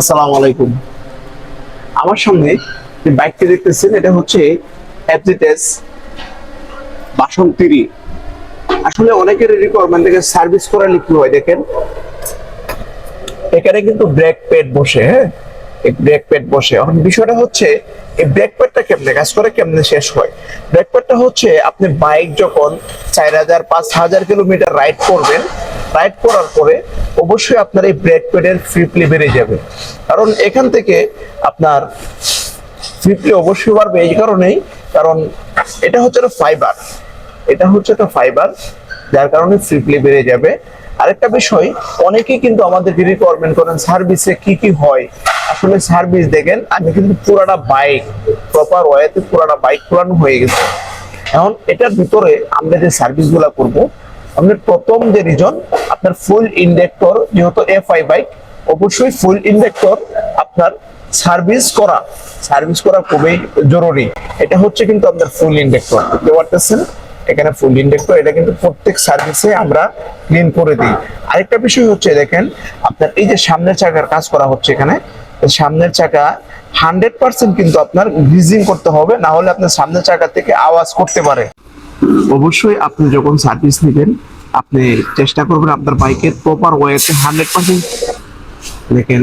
আসসালামু আলাইকুম। আমার সামনে যে বাইকটি দেখতেছেন, এটা হচ্ছে অ্যাপজিটেস বাসন্তিরি আসলে অনেকের রিকোয়ারমেন্ট থেকে সার্ভিস করালে কি হয়, দেখেন। এখানে কিন্তু ব্রেক প্যাড বসে হ্যাঁ? ব্রেক প্যাড বসে। এখন বিষয়টা হচ্ছে, এই ব্রেক প্যাডটা কেমনে, কাজ করে কেমনে শেষ হয়? ব্রেক প্যাডটা হচ্ছে, আপনি বাইক যখন চার হাজার, পাঁচ হাজার কিলোমিটার রাইড করবেন রাইড করার পরে অবশ্যই আপনার এই ব্রেক প্যাডের ফ্রিপলি বেড়ে যাবে। কারণ এখান থেকে আপনার ফ্রিপলি অবশ্যই বাড়বে এই কারণেই, কারণ এটা হচ্ছে একটা ফাইবার এটা হচ্ছে একটা ফাইবার যার কারণে ফ্রিপলি বেড়ে যাবে। আরেকটা বিষয়, অনেকেই কিন্তু আমাদেরকে রিকোয়ারমেন্ট করেন সার্ভিসে কি কি হয়? আসলে সার্ভিস দেখেন, আমি কিন্তু পুরাটা বাইক প্রপার ওয়েতে পুরাটা বাইক পুরানো হয়ে গেছে। এখন এটার ভিতরে আমরা যে সার্ভিসগুলা করব আপনার প্রথম যে রিজন আপনার ফুল ইন্ডেক্টর যেহেতু এফআই বাইক অবশ্যই ফুল ইন্ডেক্টর আপনার সার্ভিস করা সার্ভিস করা খুবই জরুরি। এটা হচ্ছে কিন্তু আপনার ফুল ইন্ডেক্টর বুঝতে পারতেছেন? এখানে ফুল ইন্ডেক্টর এটা কিন্তু প্রত্যেক সার্ভিসে আমরা ক্লিন করে দিই। আরেকটা বিষয় হচ্ছে, দেখেন, আপনার এই যে সামনের চাকার কাজ করা হচ্ছে এখানে সামনের চাকা হান্ড্রেড পার্সেন্ট কিন্তু আপনার গ্রিজিং করতে হবে, না হলে আপনার সামনের চাকা থেকে আওয়াজ করতে পারে। অবশ্যই আপনি যখন সার্ভিস নেবেন, আপনি চেষ্টা করবেন আপনার বাইকের প্রপার ওয়েতে হান্ড্রেড পার্সেন্ট দেখেন,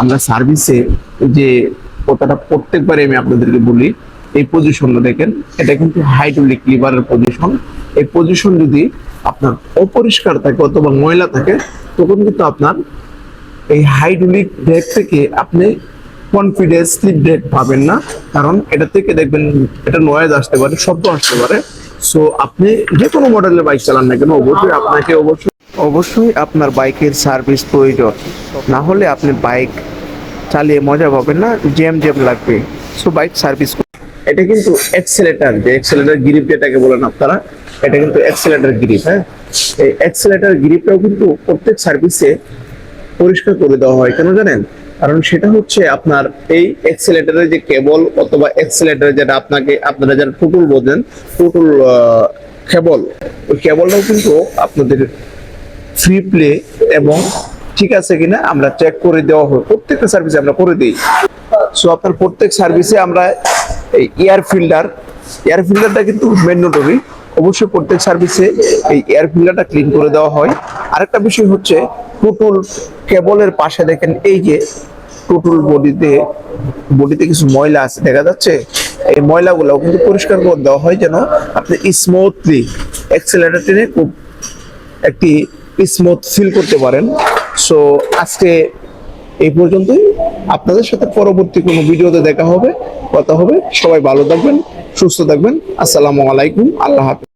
আমরা সার্ভিসে যে কথাটা প্রত্যেকবারে আমি আপনাদেরকে বলি, এই পজিশনটা দেখেন, এটা কিন্তু হাইড্রোলিক লিভারের পজিশন এই পজিশন যদি আপনার অপরিষ্কার থাকে অথবা ময়লা থাকে, তখন কিন্তু আপনার এই হাইড্রোলিক ব্রেক থেকে আপনি কনফিডেন্স স্লিপ ব্রেক পাবেন না। কারণ এটা থেকে দেখবেন, এটা নয়েজ আসতে পারে, শব্দ আসতে পারে। সো আপনি যে কোনো মডেলের বাইক চালান না কেন অবশ্যই আপনাকে অবশ্যই অবশ্যই আপনার বাইকের সার্ভিস প্রয়োজন। না হলে আপনি বাইক চালিয়ে মজা পাবেন না জ্যাম জ্যাম লাগবে। সো বাইক সার্ভিস এটা কিন্তু এক্সেলেটার যে এক্সেলেটার গ্রিপ যেটাকে বলেন আপনারা এটা কিন্তু এক্সেলেটার গ্রিপ হ্যাঁ? এই এক্সেলেটার গ্রিপটাও কিন্তু প্রত্যেক সার্ভিসে পরিষ্কার করে দেওয়া হয় কেন জানেন? কারণ সেটা হচ্ছে আপনার এই এক্সেলেটারের যে কেবল অথবা এক্সেলেটার যেটা আপনাকে আপনারা যারা টুটুল বোঝেন টুটুল কেবল ওই কেবলটাও কিন্তু আপনাদের ফ্রি প্লে এবং ঠিক আছে কিনা আমরা চেক করে দেওয়া হয়। প্রত্যেকটা সার্ভিসে আমরা করে দিই। সো আপনার প্রত্যেক সার্ভিসে আমরা এই এয়ার ফিল্টার এয়ার ফিল্টারটা কিন্তু ম্যান্ডেটরি অবশ্যই প্রত্যেক সার্ভিসে এই এয়ার ফিল্টারটা ক্লিন করে দেওয়া হয়। আরেকটা বিষয় হচ্ছে টুটুল কেবলের পাশে দেখেন, এই যে টুটুল বডিতে বডিতে কিছু ময়লা আছে, দেখা যাচ্ছে? এই ময়লাগুলো কিন্তু পরিষ্কার করে দেওয়া হয় যেন আপনি স্মুথলি এক্সেলেটার টেনে খুব একটি স্মুথ ফিল করতে পারেন। সো আজকে এই পর্যন্তই। আপনাদের সাথে পরবর্তী কোনো ভিডিওতে দেখা হবে, কথা হবে। সবাই ভালো থাকবেন, সুস্থ থাকবেন। আসসালামু আলাইকুম, আল্লাহ হাফেজ।